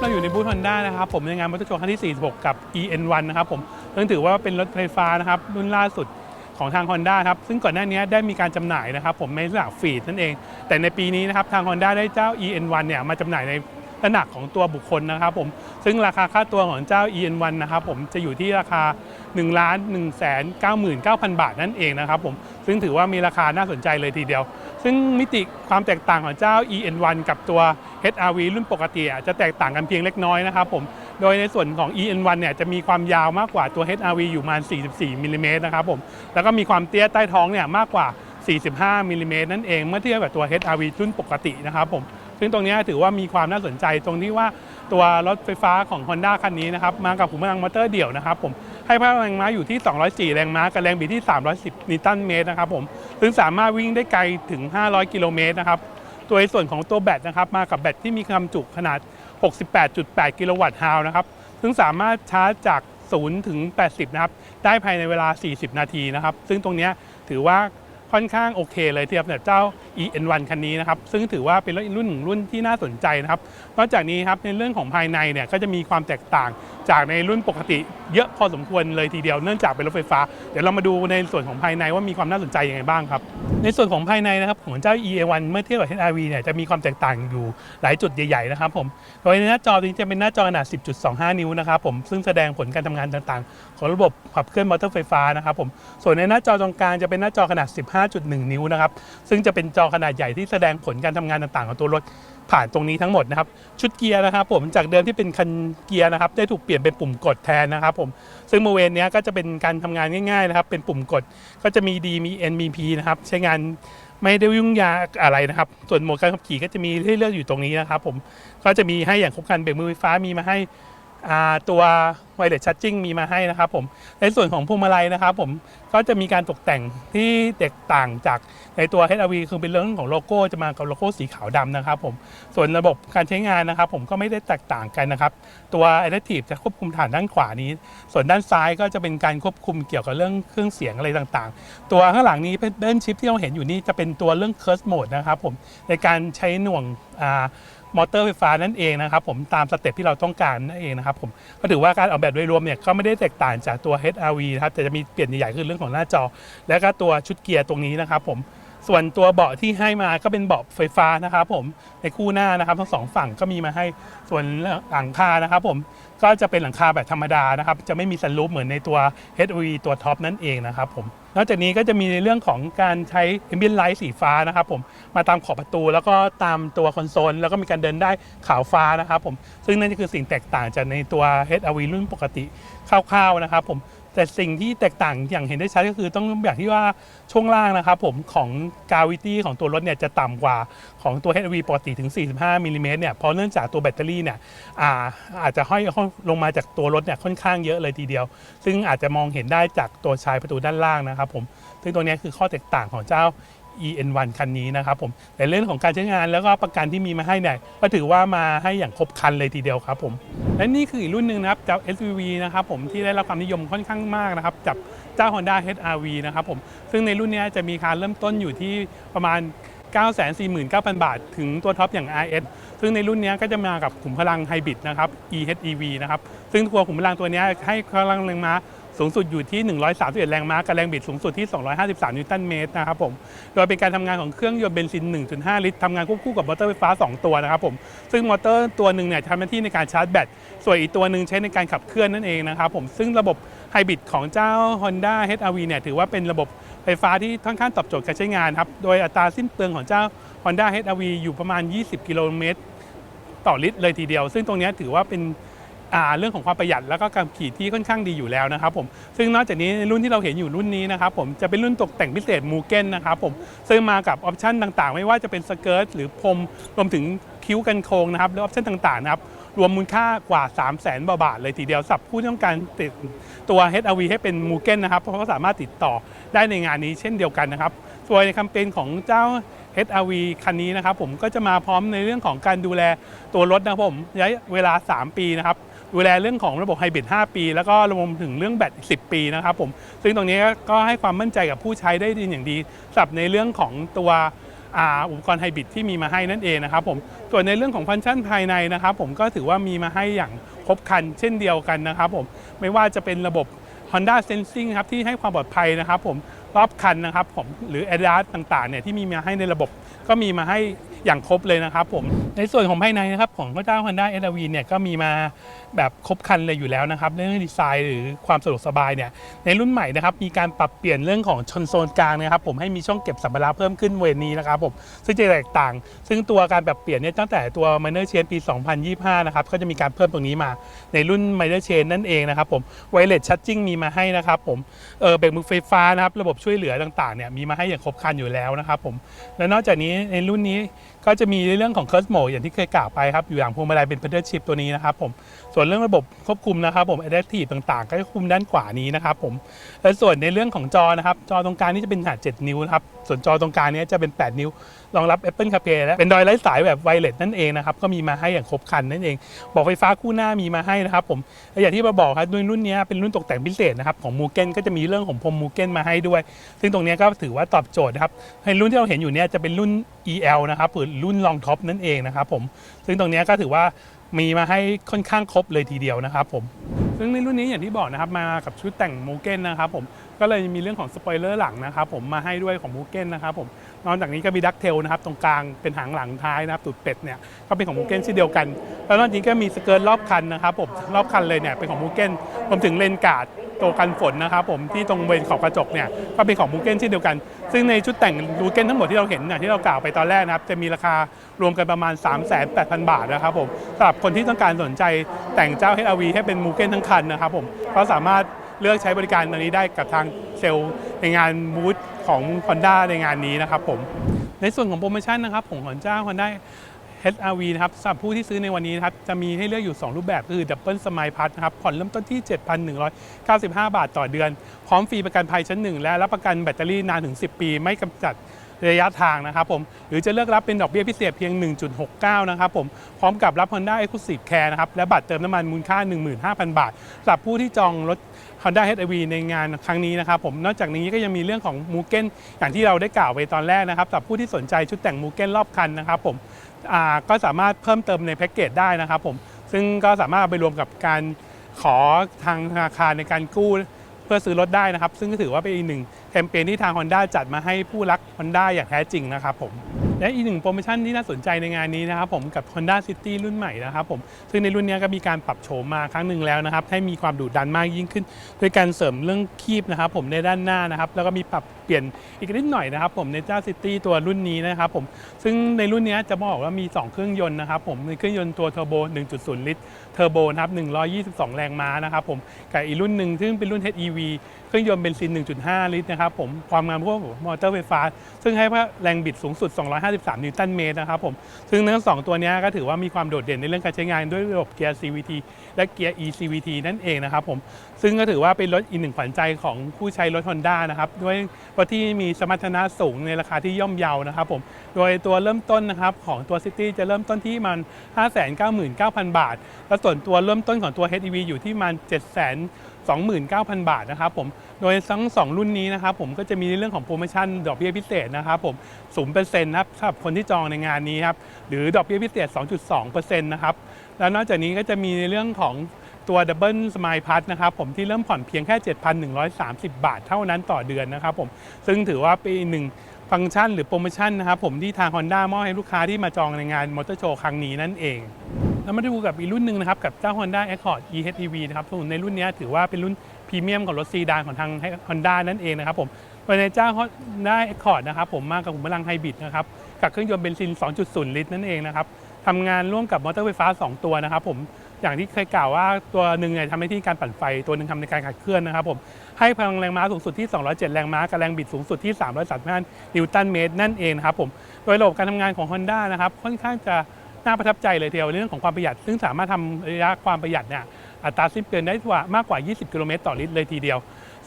เราอยู่ในบูธฮอนด้านะครับผมในงานมอเตอร์โชว์ครั้งที่ 46 กับ EN1 นะครับผมซึ่งถือว่าเป็นรถไฟฟ้านะครับรุ่นล่าสุดของทาง Honda ครับซึ่งก่อนหน้านี้ได้มีการจำหน่ายนะครับผมในลักฟีดนั่นเอง แต่ในปีนี้นะครับทาง Honda ได้เจ้า EN1 เนี่ยมาจำหน่ายใน ลักษณะของตัวบุคคลนะครับผมซึ่งราคาค่าตัวของเจ้า EN1 นะครับผมจะอยู่ที่ราคา 1 1 9 9 9 0 0 บาทนั่นเองนะครับผมซึ่งถือว่ามีราคาน่าสนใจเลยทีเดียว ซึ่งมิติความแตกต่างของเจ้า EN1 กับตัว HRV รุ่นปกติอะจะแตกต่างกันเพียงเล็กน้อยนะครับผมโดยในส่วนของ EN1 เนี่ยจะมีความยาวมากกว่าตัว HRV อยู่ประมาณ 44มิลลิเมตรนะครับผมแล้วก็มีความเตี้ยใต้ท้องเนี่ยมากกว่า 45มิลลิเมตรนั่นเองเมื่อเทียบกับตัว HRV รุ่นปกตินะครับผม ซึ่งตรงนี้ถือว่ามีความน่าสนใจตรงที่ว่าตัวรถไฟฟ้าของ Honda คันนี้นะครับมากับขุมพลังมอเตอร์เดี่ยวนะครับผมให้พลังม้าอยู่ที่ 204 แรงม้ากับแรงบิดที่ 310 นิวตันเมตรนะครับผมซึ่งสามารถวิ่งได้ไกลถึง 500 กิโลเมตรนะครับตัวในส่วนของตัวแบตนะครับมากับแบตที่มีความจุขนาด 68.8 กิโลวัตต์ฮาวนะครับซึ่งสามารถชาร์จจาก0ถึง 80 นะครับ ได้ภายในเวลา 40 นาทีนะครับ ซึ่งตรงนี้ถือว่าค่อนข้างโอเคเลยเทียบกับเจ้า EN1 คันนี้นะครับซึ่งถือว่าเป็นรถรุ่นหนึ่งรุ่นที่น่าสนใจนะครับนอกจากนี้ครับในเรื่องของภายในเนี่ยก็จะมีความแตกต่างจากในรุ่นปกติเยอะพอสมควรเลยทีเดียวเนื่องจากเป็นรถไฟฟ้า เดี๋ยวเรามาดูในส่วนของภายในว่ามีความน่าสนใจยังไงบ้างครับ ในส่วนของภายในนะครับของเจ้า EA1 เมื่อเทียบกับ HRV เนี่ยจะมีความแตกต่างอยู่หลายจุดใหญ่ๆนะครับผมโดยในหน้าจอนี้จะเป็นหน้าจอขนาด 10.25 นิ้วนะครับผมซึ่งแสดงผลการทำงานต่างๆ ของระบบขับเคลื่อนมอเตอร์ไฟฟ้านะครับผมส่วนในหน้าจอตรงกลางจะเป็นหน้าจอขนาด 15.1 นิ้วนะครับซึ่งจะเป็นจอขนาดใหญ่ที่แสดงผลการทำงานต่างๆ ของตัวรถผ่านตรงนี้ทั้งหมดนะครับ ชุดเกียร์นะครับ ผมจากเดิมที่เป็นคันเกียร์นะครับ ได้ถูกเปลี่ยนเป็นปุ่มกดแทนนะครับ ผมซึ่งบริเวณเนี้ยก็จะเป็นการทำงานง่ายๆนะครับ เป็นปุ่มกดก็จะมี D มี N มี P นะครับใช้งานไม่ได้ยุ่งยากอะไรนะครับ ส่วนโหมดการขับขี่ก็จะมีให้เลือกอยู่ตรงนี้นะครับ ผมก็จะมีให้อย่างครบครันเบรกมือไฟฟ้ามีมาให้ ตัวไวเลสชั r จิ้งมีมาให้นะครับผมในส่วนของพวงมาลัยนะครับผมก็จะมีการตกแต่งที่แตกต่างจากในตัว HRV คือเป็นเรื่องของโลโก้จะมากับโลโก้สีขาวดำนะครับผมส่วนระบบการใช้งานนะครับ ผมก็ไม่ได้แตกต่างกันนะครับ ตัว Adaptive จะควบคุมฐานด้านขวานี้ ส่วนด้านซ้ายก็จะเป็นการควบคุมเกี่ยวกับเรื่องเครื่องเสียงอะไรต่างๆ ตัวข้างหลังนี้เป็นเดินชิปที่เราเห็นอยู่นี่จะเป็นตัวเรื่อง Curse Mode นะครับผมในการใช้หน่วงอ่า มอเตอร์ไฟฟ้านั่นเองนะครับผมตามสเต็ปที่เราต้องการนั่นเองนะครับผมก็ถือว่าการออกแบบโดยรวมเนี่ยก็ไม่ได้แตกต่างจากตัว HRV นะครับแต่จะมีเปลี่ยนใหญ่ๆคือเรื่องของหน้าจอ และก็ตัวชุดเกียร์ตรงนี้นะครับผมส่วนตัวเบาะที่ให้มาก็เป็นเบาะไฟฟ้านะครับผมในคู่หน้านะครับทั้งสองฝั่งก็มีมาให้ส่วนหลังคานะครับผมก็จะเป็นหลังคาแบบธรรมดานะครับจะไม่มีสันลูปเหมือนในตัว HRV ตัวท็อปนั่นเองนะครับผม นอกจากนี้ก็จะมีในเรื่องของการใช้ ambient light สีฟ้านะครับผมมาตามขอบประตู แล้วก็ตามตัวคอนโซลแล้วก็มีการเดินได้ขาวฟ้านะครับผมซึ่งนั่นก็คือสิ่งแตกต่างจากในตัว HRV รุ่นปกติคร่าวๆนะครับผม แต่สิ่งที่แตกต่างอย่างเห็นได้ชัดก็คือต้องอย่างที่ว่าช่วงล่างนะครับผมของกาวิตี้ของตัวรถเนี่ยจะต่ำกว่าของตัว HV ปกติถึง 45มิลลิเมตรเนี่ยเพราะเนื่องจากตัวแบตเตอรี่เนี่ยอาอาจจะห้อยลงมาจากตัวรถเนี่ยค่อนข้างเยอะเลยทีเดียว ซึ่งอาจจะมองเห็นได้จากตัวชายประตูด้านล่างนะครับผมซึ่งตัวนี้คือข้อแตกต่างของเจ้า EN1 คันนี้นะครับผมในเรื่องของการใช้งานแล้วก็ประกันที่มีมาให้เนี่ยก็ถือว่ามาให้อย่างครบครันเลยทีเดียวครับผมและนี่คืออีกรุ่นหนึ่งนะครับจาก SUV นะครับผมที่ได้รับความนิยมค่อนข้างมากนะครับจากเจ้า Honda HR-V นะครับผมซึ่งในรุ่นนี้จะมีกาเริ่มต้นอยู่ที่ประมาณ 949,000 บาท ถึงตัวท็อปอย่าง RS ซึ่งในรุ่นนี้ก็จะมากับขุมพลังไฮบริดนะครับ EHEV นะครับซึ่งตัวขุมพลังตัวนี้ให้พลังแรงม้า สูงสุดอยู่ที่ 131 แรงม้ากับแรงบิดสูงสุดที่ 253 นิวตันเมตรนะครับผม โดยเป็นการทำงานของเครื่องยนต์เบนซิน 1.5 ลิตรทำงานควบคู่กับมอเตอร์ไฟฟ้า 2 ตัวนะครับผม ซึ่งมอเตอร์ตัวหนึ่งเนี่ยทำหน้าที่ในการชาร์จแบต ส่วนอีกตัวหนึ่งใช้ในการขับเคลื่อนนั่นเองนะครับผม ซึ่งระบบไฮบริดของเจ้า Honda HR-V เนี่ยถือว่าเป็นระบบไฟฟ้าที่ค่อนข้างตอบโจทย์การใช้งานครับ โดยอัตราสิ้นเปลืองของเจ้า Honda HR-V อยู่ประมาณ 20 กิโลเมตรต่อลิตรเลยทีเดียว ซึ่งตรงนี้ถือว่าเป็น เรื่องของความประหยัดแล้วก็การขี่ที่ค่อนข้างดีอยู่แล้วนะครับผมซึ่งนอกจากนี้ในรุ่นที่เราเห็นอยู่รุ่นนี้นะครับผมจะเป็นรุ่นตกแต่งพิเศษมูเก้นนะครับผมซึ่งมากับออปชันต่างๆ ไม่ว่าจะเป็นสเกิร์ตหรือพรมรวมถึงคิ้วกันโค้งนะครับหรือออปชันต่างๆนะครับรวมมูลค่ากว่า 3 0 0 0 0 0บาทเลยทีเดียวสำหรับผู้ที่ต้องการติดตัว HRV ให้เป็นมูเก้นนะครับเพราะเขาสามารถติดต่อได้ในงานนี้เช่นเดียวกันนะครับส่วนในแคมเปญของเจ้า HRV คันนี้นะครับผมก็จะมาพร้อมในเรื่องของการดูแลตัวรถนะครับผมระยะเวลา 3 ปีนะครับ ดูแลเรื่องของระบบไฮบริด 5 ปี แล้วก็รวมถึงเรื่องแบตอีก10 ปีนะครับผม ซึ่งตรงนี้ก็ให้ความมั่นใจกับผู้ใช้ได้ดีอย่างดีสำหรับในเรื่องของตัวอุปกรณ์ไฮบริดที่มีมาให้นั่นเองนะครับผม ส่วนในเรื่องของฟังก์ชันภายในนะครับผมก็ถือว่ามีมาให้อย่างครบครันเช่นเดียวกันนะครับผม ไม่ว่าจะเป็นระบบ Honda Sensing ครับที่ให้ความปลอดภัยนะครับผมรอบคันนะครับผมหรือ ADAS ต่างๆเนี่ยที่มีมาให้ในระบบก็มีมาให้อย่างครบเลยนะครับผมในส่วนของภายในนะครับของ Toyota Honda SRV เนี่ยก็มีมาแบบครบคันเลยอยู่แล้วนะครับเรื่องดีไซน์หรือความสะดวกสบายเนี่ยในรุ่นใหม่นะครับมีการปรับเปลี่ยนเรื่องของชนโซนกลางนะครับผมให้มีช่องเก็บสัมภาระเพิ่มขึ้นเวรนี้นะครับผมซึ่งจะแตกต่าง ซึ่งตัวการปรับเปลี่ยนเนี่ยตั้งแต่ตัว Minor Change ปี 2025 นะครับก็จะมีการเพิ่มตรงนี้มาในรุ่น Minor Change นั่นเองนะครับผม Wireless Charging มีมาให้นะครับผมเออเบรกมือไฟฟ้านะครับระบบช่วยเหลือต่างๆเนี่ยมีมาให้อย่างครบคันอยู่แล้วนะครับผมและนอกจากนี้ในรุ่นนี้ ก็จะมีในเรื่องของ Curve Mode อย่างที่เคยกล่าวไปครับ อยู่อย่างพวงมาลัยเป็น Pedal Shift ตัวนี้นะครับผมส่วนเรื่องระบบควบคุมนะครับผม Adaptive ต่างๆ ก็จะคุมด้านขวานี้นะครับผมและส่วนในเรื่องของจอนะครับจอตรงกลางนี่จะเป็นขนาด 7 นิ้วนะครับส่วนจอตรงกลางนี้จะเป็น 8 นิ้วรองรับ Apple CarPlay และเป็นดอยไร้สายแบบไวเลสนั่นเองนะครับก็มีมาให้อย่างครบครันนั่นเอง บอกไฟฟ้าคู่หน้ามีมาให้นะครับผมและอย่างที่มาบอกครับด้วยรุ่นนี้เป็นรุ่นตกแต่งพิเศษนะครับของมูเก้นก็จะมีเรื่องของพรมมูเกนมาให้ด้วย ซึ่งตรงนี้ก็ถือว่าตอบโจทย์นะครับในรุ่นที่เราเห็นอยู่เนี้ยจะเป็นรุ่น EL นะครับหรืรุ่นรองท็อปนั่นเองนะครับผมซึ่งตรงนี้ก็ถือว่ามีมาให้ค่อนข้างครบเลยทีเดียวนะครับผมซึ่งในรุ่นนี้อย่างที่บอกนะครับมากับชุดแต่งมูเกนนะครับผมก็เลยมีเรื่องของสปอยเลอร์หลังนะครับผมมาให้ด้วยของมูเกนนะครับผมนอกจากนี้ก็มีดักเทลนะครับตรงกลางเป็นหางหลังท้ายนะครับตูดเป็ดเนี่ยก็เป็นของมูเก้นเช่นเดียวกัน แล้วนอกจากนี้ก็มีสเกิร์ตรอบคันนะครับผมรอบคันเลยเนี่ยเป็นของมูเก้นรวมถึงเลนการ์ดตัวกันฝนนะครับผมที่ตรงบริเวณขอบกระจกเนี่ยก็เป็นของมูเก้นเช่นเดียวกัน ซึ่งในชุดแต่งรูเก้นทั้งหมดที่เราเห็นเนี่ยที่เรากล่าวไปตอนแรกนะครับ จะมีราคารวมกันประมาณ 3 8 0 0 0 บาทนะครับผมสำหรับคนที่ต้องการสนใจแต่งเจ้า HRV ให้เป็นมูเก้นทั้งคันนะครับผมก็สามารถเลือกใช้บริการตันนี้ได้กับทางเซลล์ในงานบูธของ Honda ในงานนี้นะครับผมในส่วนของโปรโมชั่นนะครับของของเจ้า Honda HRV นะครับสำหรับผู้ที่ซื้อในวันนี้นะครับจะมีให้เลือกอยู่ 2 รูปแบบคือ Double Smile Plus นะครับผ่อนเริ่มต้นที่ 7,195 บาทต่อเดือน พร้อมฟรีประกันภัยชั้น 1 และรับประกันแบตเตอรี่นานถึง 10 ปี ไม่กำจัดระยะทางนะครับผมหรือจะเลือกรับเป็นดอกเบี้ยพิเศษเพียง 1.69 นะครับผมพร้อมกับรับ Honda Exclusive Care นะครับและบัตรเติมน้ำมันมูลค่า 15,000 บาทสำหรับผู้ที่จองรถ Honda HRV ในงานครั้งนี้นะครับผมนอกจากนี้ก็ยังมีเรื่องของมูเก้นอย่างที่เราได้กล่าวไปตอนแรกนะครับสำหรับผู้ที่สนใจชุดแต่งมูเก้นรอบคันนะครับผม ก็สามารถเพิ่มเติมในแพ็กเกจได้นะครับผมซึ่งก็สามารถไปรวมกับการขอทางธนาคารในการกู้เพื่อซื้อรถได้นะครับ ซึ่งก็ถือว่าเป็นอีกหนึ่งแคมเปญที่ทาง Honda จัดมาให้ผู้รัก Honda อย่างแท้จริงนะครับผม และอีกหนึ่งโปรโมชั่นที่น่าสนใจในงานนี้นะครับผมกับ Honda City รุ่นใหม่นะครับผมซึ่งในรุ่นนี้ก็มีการปรับโฉมมาครั้งหนึ่งแล้วนะครับให้มีความดุดันมากยิ่งขึ้นโดยการเสริมเรื่องคีบนะครับผมในด้านหน้านะครับแล้วก็มีปรับเปลี่ยนอีกนิดหน่อยนะครับผมในเจ้า City ตัวรุ่นนี้นะครับผมซึ่งในรุ่นนี้จะบอกว่ามี 2 เครื่องยนต์นะครับผมในเครื่องยนต์ตัวเทอร์โบ 1.0 ลิตรเทอร์โบนะครับ122 แรงม้านะครับผมกับอีกรุ่นหนึ่งซึ่งเป็นรุ่น HEV เครื่องยนต์เบนซิน 1.5 ลิตรนะครับผมความงามพวกมอเตอร์ไฟฟ้า ซึ่งให้แรงบิดสูงสุด 253 นิวตันเมตรนะครับผมซึ่งทั้งสองตัวนี้ก็ถือว่ามีความโดดเด่นในเรื่องการใช้งานด้วยระบบเกียร์ CVT และเกียร์ eCVT นั่นเองนะครับผมซึ่งก็ถือว่าเป็นรถอีกหนึ่งขวัญใจของผู้ใช้รถ Honda นะครับด้วยรถที่มีสมรรถนะสูงในราคาที่ย่อมเยานะครับผมโดยตัวเริ่มต้นนะครับของตัว City จะเริ่มต้นที่มัน 599,000 บาท และส่วนตัวเริ่มต้นของตัว HEV อยู่ที่มัน 29,000 บาทนะครับผมโดยทั้ง 2 รุ่นนี้นะครับผมก็จะมีในเรื่องของโปรโมชั่นดอกเบี้ยพิเศษนะครับผมศูนย์เปอร์เซ็นต์นะครับสำหรับคนที่จองในงานนี้ครับหรือดอกเบี้ยพิเศษ 2.2%นะครับแล้วนอกจากนี้ก็จะมีในเรื่องของตัวดับเบิลสมายพัทนะครับผมที่เริ่มผ่อนเพียงแค่ 7,130 บาทเท่านั้นต่อเดือนนะครับผมซึ่งถือว่าเป็นหนึ่งฟังก์ชันหรือโปรโมชั่นนะครับผมที่ทาง Honda มอบให้ลูกค้าที่มาจองในงานมอเตอร์โชว์ครั้งนี้นั่นเอง แล้วมาดูกับอีกรุ่นหนึ่งนะครับกับเจ้า Honda Accord EHEV นะครับซึ่งในรุ่นนี้ถือว่าเป็นรุ่นพรีเมียมของรถซีดานของทาง Honda นั่นเองนะครับผมโดยในเจ้า Honda Accord นะครับผมมากับขุมพลังไฮบริดนะครับกับเครื่องยนต์เบนซิน 2.0 ลิตรนั่นเองนะครับทำงานร่วมกับมอเตอร์ไฟฟ้า 2 ตัวนะครับผมอย่างที่เคยกล่าวว่าตัวหนึ่งเนี่ยทำหน้าที่การปั่นไฟตัวหนึ่งทำในการขับเคลื่อนนะครับผมให้พลังแรงม้าสูงสุดที่ 207 แรงม้ากับแรงบิดสูงสุดที่ 335 นิวตันเมตรนั่นเองนะครับผมโดยระบบการทำงานของ Honda นะครับค่อนข้างจะ น่าประทับใจเลยทีเดียวในเรื่องของความประหยัด ซึ่งสามารถทำระยะความประหยัดเนี่ยอัตราสิ้นเปลืองได้กว่ามากกว่า 20 กิโลเมตรต่อลิตรเลยทีเดียว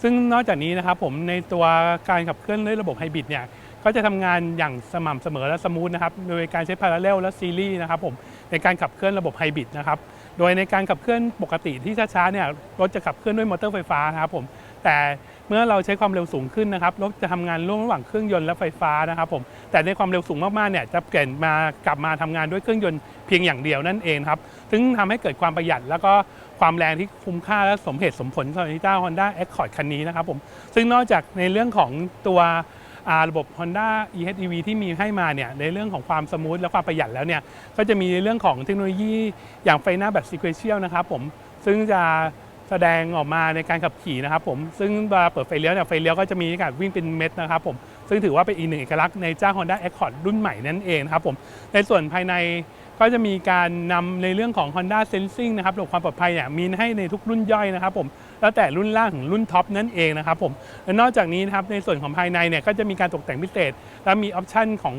ซึ่งนอกจากนี้นะครับผมในตัวการขับเคลื่อนด้วยระบบไฮบริดเนี่ยก็จะทำงานอย่างสม่ำเสมอและสมูทนะครับโดยการใช้พาราเรลและซีรีส์นะครับผมในการขับเคลื่อนระบบไฮบริดนะครับโดยในการขับเคลื่อนปกติที่ช้าๆเนี่ยรถจะขับเคลื่อนด้วยมอเตอร์ไฟฟ้านะครับผมแต่ เมื่อเราใช้ความเร็วสูงขึ้นนะครับรถจะทำงานร่วมระหว่างเครื่องยนต์และไฟฟ้านะครับผมแต่ในความเร็วสูงมากๆเนี่ยจะเปลี่ยนมากลับมาทำงานด้วยเครื่องยนต์เพียงอย่างเดียวนั่นเองครับซึ่งทำให้เกิดความประหยัดแล้วก็ความแรงที่คุ้มค่าและสมเหตุสมผลสำหรับเจ้า Honda Accord คันนี้นะครับผมซึ่งนอกจากในเรื่องของตัวระบบ Honda eHEV ที่มีให้มาเนี่ยในเรื่องของความสมูทและความประหยัดแล้วเนี่ยก็จะมีในเรื่องของเทคโนโลยีอย่างไฟหน้าแบบ sequential นะครับผมซึ่งจะ แสดงออกมาในการขับขี่นะครับผมซึ่งเวลาเปิดไฟเลี้ยวเนี่ยไฟเลี้ยวก็จะมีการวิ่งเป็นเม็ดนะครับผมซึ่งถือว่าเป็นอีกหนึ่งเอกลักษณ์ในเจ้า Honda Accord รุ่นใหม่นั่นเองครับผมในส่วนภายในก็จะมีการนำในเรื่องของ Honda Sensing นะครับระบบความปลอดภัยเนี่ยมีให้ในทุกรุ่นย่อยนะครับผมแล้วแต่รุ่นล่างถึงรุ่นท็อปนั่นเองนะครับผมและนอกจากนี้นะครับในส่วนของภายในเนี่ยก็จะมีการตกแต่งพิเศษ และมีออปชันของ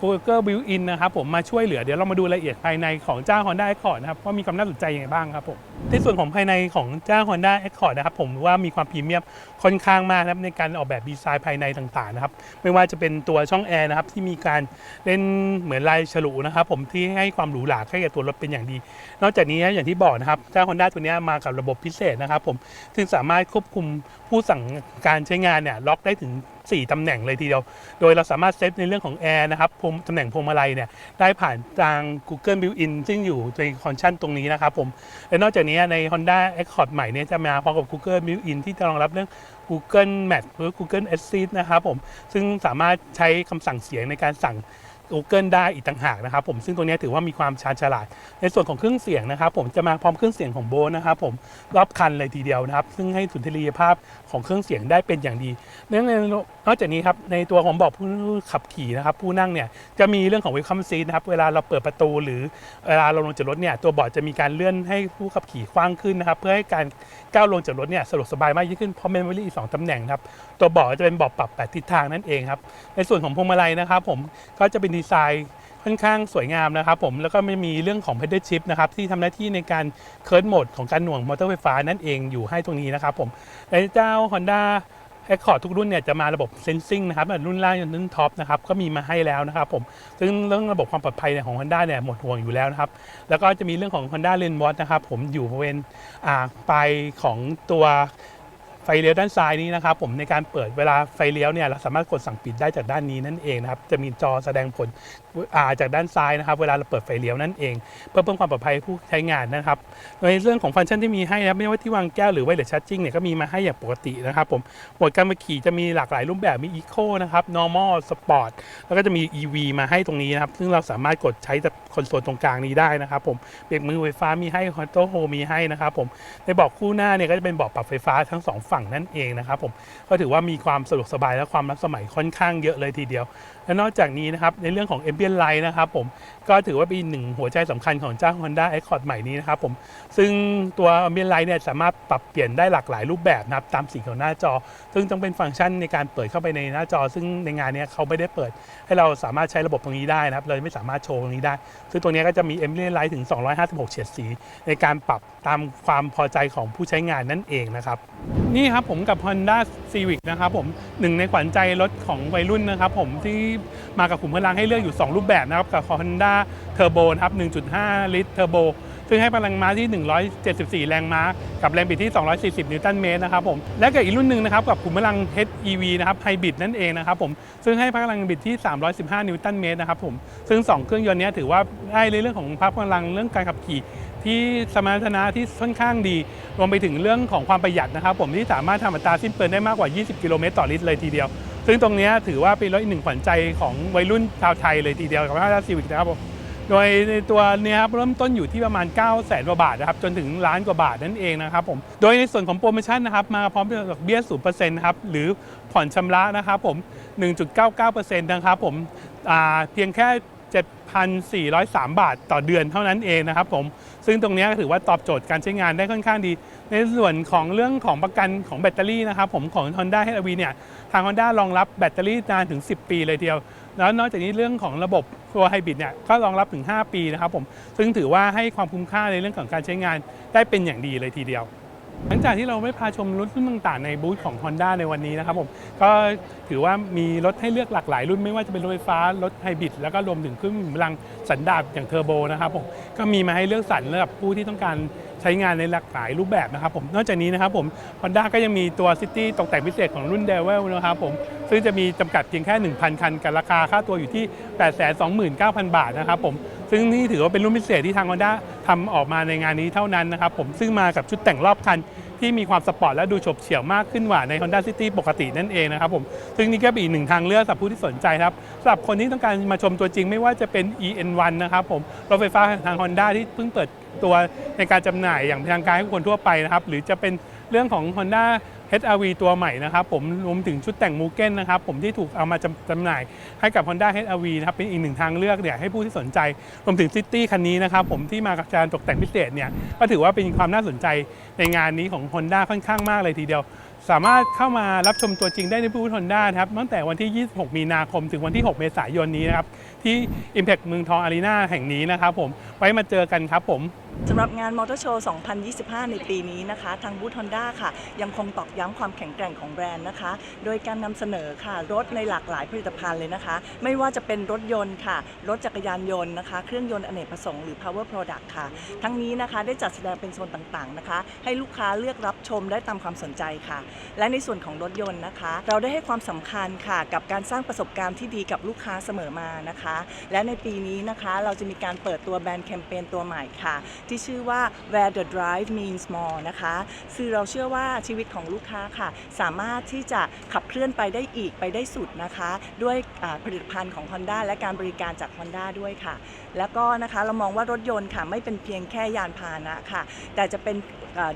Google Built-in นะครับผมมาช่วยเหลือเดี๋ยวเรามาดูรายละเอียดภายในของเจ้า Honda Accord นะครับว่ามีความน่าสนใจยังไงบ้างครับผมในส่วนของภายในของเจ้า Honda Accord นะครับผมว่ามีความพรีเมียมค่อนข้างมากนะครับในการออกแบบดีไซน์ภายในต่างๆนะครับไม่ว่าจะเป็นตัวช่องแอร์นะครับที่มีการเล่นเหมือนลายฉลุนะครับผมที่ให้ความหรูหราให้กับตัวรถเป็นอย่างดี นอกจากนี้อย่างที่บอกนะครับเจ้า Honda ตัวนี้มากับระบบพิเศษนะครับผมซึ่งสามารถควบคุมผู้สั่งการใช้งานเนี่ยล็อกได้ถึง 4 ตำแหน่งเลยทีเดียว โดยเราสามารถเซตในเรื่องของแอร์นะครับพวงตำแหน่งพวงมาลัยเนี่ยได้ผ่านทาง Google Built-in ซึ่งอยู่ในคอนชั่นตรงนี้นะครับผม และนอกจากนี้ใน Honda Accord ใหม่เนี่ยจะมาพร้อมกับ Google Built-in ที่จะรองรับเรื่อง Google Map หรือ Google Assist นะครับผม ซึ่งสามารถใช้คำสั่งเสียงในการสั่ง Google ได้อีกต่างหากนะครับผมซึ่งตรงนี้ถือว่ามีความชาญฉลาด ในส่วนของเครื่องเสียงนะครับผมจะมาพร้อมเครื่องเสียงของโบนะครับผมรอบคันเลยทีเดียวนะครับ ซึ่งให้สุนทรียภาพของเครื่องเสียงได้เป็นอย่างดีเนื่องในนอกจากนี้ครับในตัวของเบอกผู้ขับขี่นะครับผู้นั่งเนี่ยจะมีเรื่องของ welcome seat นะครับเวลาเราเปิดประตู หรือเวลาเราลงจากรถเนี่ยตัวเบาะจะมีการเลื่อนให้ผู้ขับขี่กว้างขึ้นนะครับเพื่อให้การก้าวลงจากรถเนี่ยสะดวกสบายมากยิ่งขึ้นเพราะ memory อีกสองตำแหน่งครับตัวเบาะจะเป็นเบาะปรับแปดทิศทางนั่นเองครับในส่วนของพวงมาลัยนะครับผมก็จะเป็นดีไซน์ค่อนข้างสวยงามนะครับผมแล้วก็ไม่มีเรื่องของ pedal shift นะครับที่ทำหน้าที่ในการเคิร์ดโหมดของการหน่วงมอเตอร์ไฟฟ้านั่นเองอยู่ให้ตรงนี้นะครับผมในเจ้า Honda Accord ทุกรุ่นเนี่ยจะมาระบบ Sensing นะครับแบบรุ่นล่างจนรุ่นท็อปนะครับก็มีมาให้แล้วนะครับผมซึ่งเรื่องระบบความปลอดภัยเนี่ยของ Honda เนี่ยหมดห่วงอยู่แล้วนะครับแล้วก็จะมีเรื่องของ Honda Lane Watch นะครับผมอยู่บริเวณปลายของตัว ฟเลี้ยวด้านซ้ายนี้นะครับผมในการเปิดเวลาไฟเลี้ยวเนี่ยเราสามารถกดสั่งปิดได้จากด้านนี้นั่นเองนะครับจะมีจอแสดงผลาจากด้านซ้ายนะครับ เวลาเราเปิดไฟเลี้ยวนั่นเอง เพื่อเพิ่มความปลอดภัยผู้ใช้งานนะครับในเรื่องของฟังก์ชันที่มีให้นะครับไม่ว่าที่วางแก้วหรือไวเลสชาร์จิ่งเนี่ยก็มีมาให้อย่างปกตินะครับผมโหมดการขับขี่จะมีหลากหลายรูปแบบมี Eco นะครับ Normal Sport แล้วก็จะมี EV มาให้ตรงนี้นะครับซึ่งเราสามารถกดใช้จากคอนโซลตรงกลางนี้ได้นะครับผมเบรกมือไฟฟ้ามีให้ Auto Hold มีให้นะครับผมในบาะคู่หน้าเนี่ยก็จะเป็นบาะปรับไฟฟ้าทั้งสองฝั่งนั่นเองนะครับผมก็ถือว่ามีความสะดวกสบายและความรักสมัยค่อนข้างเยอะเลยทีเดียว และนอกจากนี้นะครับในเรื่องของ Ambient Light นะครับผมก็ถือว่าเป็นหนึ่งหัวใจสำคัญของเจ้า Honda Accord ใหม่นี้นะครับผมซึ่งตัว Ambient Light เนี่ยสามารถปรับเปลี่ยนได้หลากหลายรูปแบบนะครับตามสีของหน้าจอ ซึ่งต้องเป็นฟังก์ชันในการเปิดเข้าไปในหน้าจอ ซึ่งในงานนี้เขาไม่ได้เปิด ให้เราสามารถใช้ระบบตรงนี้ได้นะครับเราไม่สามารถโชว์ตรงนี้ได้ ซึ่งตรงนี้ก็จะมี Ambient Light ถึง 256 เฉดสี ในการปรับตามความพอใจของผู้ใช้งานนั่นเองนะครับนี่ี่ครับผมกับ Honda Civic นะครับผมหนึ่งในขวัญใจรถของวัยรุ่นนะครับผมที่มากับขุมพลังให้เลือกอยู่ 2 รูปแบบนะครับกับ Honda Turbo นะครับ 1.5 ลิตร Turbo ซึ่งให้พลังม้าที่ 174 แรงม้า กับแรงบิดที่ 240 นิวตันเมตรนะครับผม และกับอีกรุ่นหนึ่งนะครับกับขุมพลัง HEV นะครับไฮบริดนั่นเองนะครับผม ซึ่งให้พลังบิดที่ 315 นิวตันเมตรนะครับผม ซึ่ง 2 เครื่องยนต์นี้ถือว่าได้ในเรื่องของพลังเรื่องการขับขี่ ที่สมรรถนะที่ค่อนข้างดี รวมไปถึงเรื่องของความประหยัดนะครับ ผมที่สามารถทำอัตราสิ้นเปลืองได้มากกว่า 20 กิโลเมตรต่อลิตรเลยทีเดียว ซึ่งตรงนี้ถือว่าเป็นรถอีกหนึ่งขวัญใจของวัยรุ่นชาวไทยเลยทีเดียวกับ Honda Civic นะครับผมโดยในตัวนี้ครับเริ่มต้นอยู่ที่ประมาณ 9 0 0แสนกว่าบาทนะครับจนถึงล้านกว่าบาทนั่นเองนะครับผมโดยในส่วนของโปรโมชั่นนะครับมาพร้อมกับดอกเบี้ย0%นะครับหรือผ่อนชำระนะครับผม 1.99%นะครับผมเพียงแค่ 7,403 บาทต่อเดือนเท่านั้นเองนะครับผม ซึ่งตรงนี้ถือว่าตอบโจทย์การใช้งานได้ค่อนข้างดี ในส่วนของเรื่องของประกันของแบตเตอรี่นะครับผมของ Honda h r v เนี่ยทาง Honda รองรับแบตเตอรี่นานถึง 10 ปีเลยทีเดียว แล้วนอกจากนี้เรื่องของระบบตัวไฮบริดเนี่ยก็รองรับถึง 5 ปีนะครับผม ซึ่งถือว่าให้ความคุ้มค่าในเรื่องของการใช้งานได้เป็นอย่างดีเลยทีเดียว หลังจากที่เราไม่พาชมรถรุ่นต่างๆในบูธของ Honda ในวันนี้นะครับผมก็ถือว่ามีรถให้เลือกหลากหลายรุ่นไม่ว่าจะเป็นรถไฟฟ้ารถไฮบริดแล้วก็รวมถึงเครื่องพลังสันดาปอย่างเทอร์โบนะครับผมก็มีมาให้เลือกสรรสำหรับผู้ที่ต้องการ ใช้งานในหลากหลายรูปแบบนะครับผมนอกจากนี้นะครับผม Honda ก็ยังมีตัว City ตกแต่งพิเศษของรุ่น d e v i l นะครับผมซึ่งจะมีจำกัดเพียงแค่ 1,000 คันกับราคาค่าตัวอยู่ที่ 829,000 บาทนะครับผมซึ่งนี่ถือว่าเป็นรุ่นพิเศษที่ทาง Honda ทำออกมาในงานนี้เท่านั้นนะครับผมซึ่งมากับชุดแต่งรอบคัน ที่มีความสปอร์ตและดูฉบเฉี่ยวมากขึ้นกว่าใน Honda City ปกตินั่นเองนะครับผมซึ่งนี่ก็เป็นอีกหนึ่งทางเลือกสำหรับผู้ที่สนใจครับสำหรับคนที่ต้องการมาชมตัวจริงไม่ว่าจะเป็น EN1 นะครับผมรถไฟฟ้าทาง Honda ที่เพิ่งเปิดตัวในการจำหน่ายอย่างทางการให้คนทั่วไปนะครับหรือจะเป็นเรื่องของ Honda HRV ตัวใหม่นะครับผมรวมถึงชุดแต่งมูเก้นนะครับผมที่ถูกเอามาจำจำหน่ายให้กับ Honda HRV นะครับเป็นอีกหนึ่งทางเลือกเนี่ยให้ผู้ที่สนใจ รวมถึงซิตี้คันนี้นะครับผมที่มากับการตกแต่งพิเศษเนี่ยก็ถือว่าเป็นความน่าสนใจในงานนี้ของ Honda ค่อนข้างมากเลยทีเดียวสามารถเข้ามารับชมตัวจริงได้ในบูธ Honda นะครับตั้งแต่วันที่ 26 มีนาคม ถึงวันที่ 6 เมษายนนี้นะครับ ที่ Impact เมืองทองอารีนาแห่งนี้นะครับผมไว้มาเจอกันครับผมสำหรับงานมอเตอร์โชว์ 2025 ในปีนี้นะคะ ทางบูธฮอนด้าค่ะ ยังคงตอกย้ำความแข็งแกร่งของแบรนด์นะคะ โดยการนำเสนอค่ะ รถในหลากหลายผลิตภัณฑ์เลยนะคะ ไม่ว่าจะเป็นรถยนต์ค่ะ รถจักรยานยนต์นะคะ เครื่องยนต์อเนกประสงค์หรือ power product ค่ะ ทั้งนี้นะคะได้จัดแสดงเป็นโซนต่างๆนะคะ ให้ลูกค้าเลือกรับชมได้ตามความสนใจค่ะ และในส่วนของรถยนต์นะคะ เราได้ให้ความสำคัญค่ะ กับการสร้างประสบการณ์ที่ดีกับลูกค้าเสมอมานะคะ และในปีนี้นะคะ เราจะมีการเปิดตัวแบรนด์แคมเปญตัวใหม่ค่ะที่ชื่อว่า Where the Drive Means More นะคะคือเราเชื่อว่าชีวิตของลูกค้าค่ะ สามารถที่จะขับเคลื่อนไปได้อีกไปได้สุดนะคะ ด้วยผลิตภัณฑ์ของ Honda และการบริการจาก Honda ด้วยค่ะ แล้วก็นะคะเรามองว่ารถยนต์ค่ะไม่เป็นเพียงแค่ยานพาหนะค่ะ แต่จะเป็น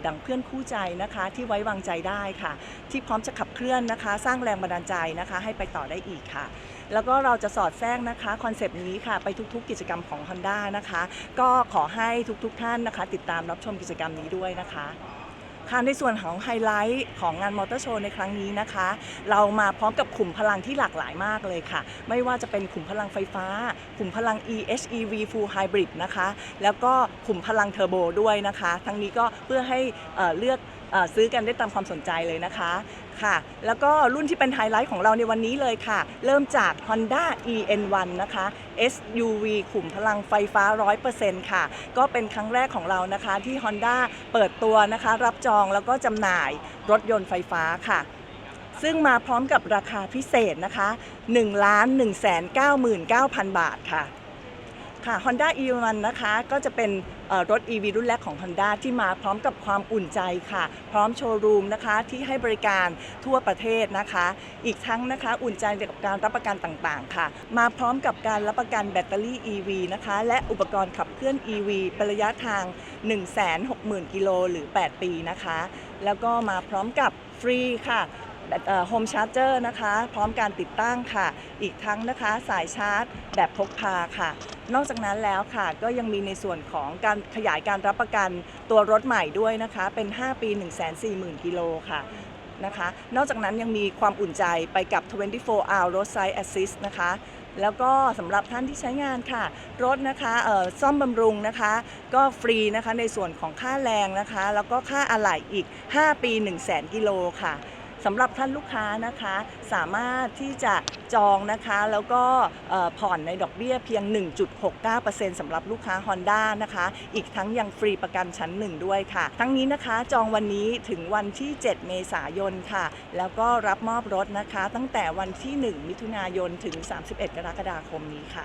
ดั่งเพื่อนคู่ใจนะคะที่ไว้วางใจได้ค่ะ ที่พร้อมจะขับเคลื่อนนะคะ สร้างแรงบันดาลใจนะคะ ให้ไปต่อได้อีกค่ะ แล้วก็เราจะสอดแทรกนะคะคอนเซปต์นี้ค่ะไปทุกๆ กิจกรรมของ Honda นะคะ ก็ขอให้ทุกๆท่านนะคะ ติดตามรับชมกิจกรรมนี้ด้วยนะคะค่ะในส่วนของไฮไลท์ของงานมอเตอร์โชว์ในครั้งนี้นะคะ เรามาพร้อมกับขุมพลังที่หลากหลายมากเลยค่ะ ไม่ว่าจะเป็นขุมพลังไฟฟ้า ขุมพลัง EHEV Full Hybrid นะคะ แล้วก็ขุมพลังเทอร์โบด้วยนะคะ ทั้งนี้ก็เพื่อให้เเลือกอซื้อกันได้ตามความสนใจเลยนะคะค่ะ แล้วก็รุ่นที่เป็นไฮไลท์ของเราในวันนี้เลยค่ะ เริ่มจาก Honda EN1 นะคะ SUV ขุมพลังไฟฟ้า 100%ค่ะ ก็เป็นครั้งแรกของเรานะคะที่ Honda เปิดตัวนะคะ รับจองแล้วก็จำหน่ายรถยนต์ไฟฟ้าค่ะซึ่งมาพร้อมกับราคาพิเศษนะคะ 1 1 9 9 0 0 0 บาทค่ะ ค่ะ Honda e1 นะคะ ก็จะเป็นเอ่อรถ EV รุ่นแรกของ Honda ที่มาพร้อมกับความอุ่นใจค่ะ พร้อมโชว์รูมนะคะที่ให้บริการทั่วประเทศนะคะ อีกทั้งนะคะอุ่นใจกับการรับประกันต่างๆ ค่ะ มาพร้อมกับการรับประกันแบตเตอรี่ EV นะคะ และอุปกรณ์ขับเคลื่อน EV เป็นระยะทาง 160,000 กิโลหรือ 8 ปีนะคะ แล้วก็มาพร้อมกับฟรีค่ะ โฮมชาร์จเจอร์นะคะ พร้อมการติดตั้งค่ะ อีกทั้งนะคะสายชาร์จ แบบพกพาค่ะ นอกจากนั้นแล้วค่ะ ก็ยังมีในส่วนของการขยายการรับประกันตัวรถใหม่ด้วยนะคะ เป็น 5 ปี 140,000 กิโลค่ะนะคะ นอกจากนั้นยังมีความอุ่นใจไปกับ 24 hour roadside assist นะคะแล้วก็สำหรับท่านที่ใช้งานค่ะ รถนะคะซ่อมบำรุงนะคะ ก็ฟรีนะคะในส่วนของค่าแรงนะคะ แล้วก็ค่าอะไหล่อีก 5 ปี 1 0 0 0 0 0กิโลค่ะ สำหรับท่านลูกค้านะคะสามารถที่จะจองนะคะแล้วก็ผ่อนในดอกเบี้ยเพียง 1.69%สำหรับลูกค้า Honda นะคะ อีกทั้งยังฟรีประกันชั้นหนึ่งด้วยค่ะ ทั้งนี้นะคะจองวันนี้ถึงวันที่ 7 เมษายนค่ะ แล้วก็รับมอบรถนะคะ ตั้งแต่วันที่ 1 มิถุนายนถึง 31 กรกฎาคมนี้ค่ะ